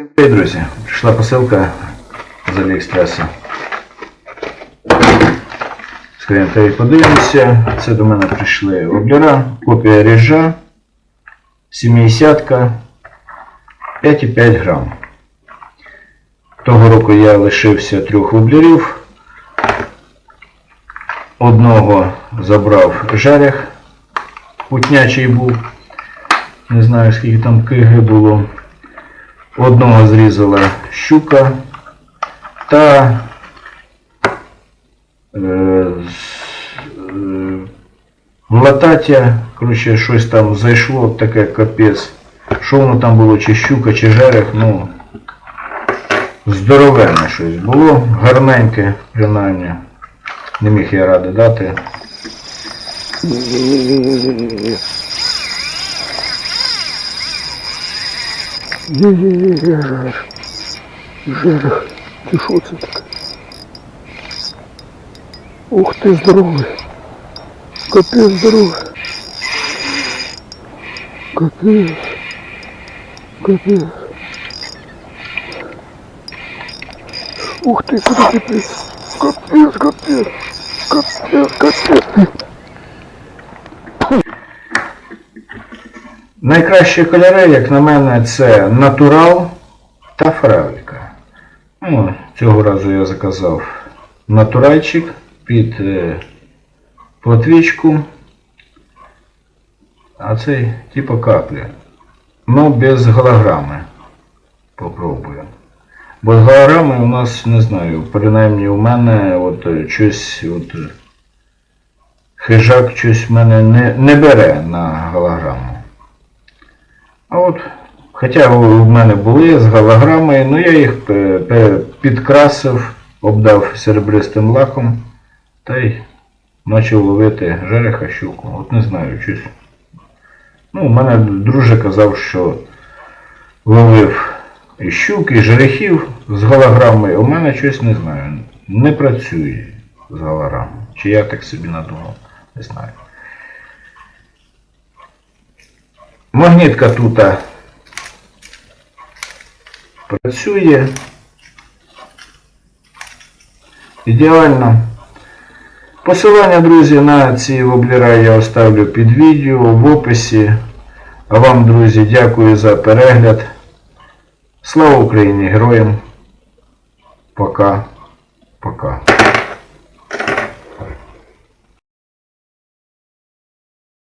Всім привіт, друзі! Прийшла посилка з Аліекспреса. Скажімо, та й подивимося. Це до мене прийшли воблера, копія ріжа, 70 5,5 грам. Того року я лишився трьох воблерів. Одного забрав жерех, путнячий був. Не знаю скільки там киги було. Одного зрізала щука та е, е, латаття, коротше, щось там зайшло, таке капець. Що воно там було, чи щука, чи жерех, ну здоровенне щось було, гарненьке, принаймні. Не міг я ради дати. Ні-ні-ні, жерех. Ти що це таке? Ух ти, здоровий. Капець здоровий. Капець. Капець. Ух ти, куди ти? Капець, капець. Капець, капець. Найкращі кольори, як на мене, це натурал та фравіка. Ну, цього разу я заказав натуральчик під е, платвічку. А цей типу каплі. Ну, без голограми. Попробую. Бо з голограми у нас, не знаю, принаймні у мене от е, щось от, хижак щось в мене не, не бере на голограму. А от, хоча в мене були з голограми, ну я їх підкрасив, обдав серебристим лаком та й почав ловити жереха щуку. От не знаю, щось. Ну, у мене друже казав, що ловив і щук, і жерехів з голограми. У мене щось не знаю. Не працює з голограмою. Чи я так собі надумав, не знаю. Магнітка тут працює. Ідеально. Посилання, друзі, на ці воблера я оставлю під відео в описі. А вам, друзі, дякую за перегляд. Слава Україні! Героям! Пока. Пока.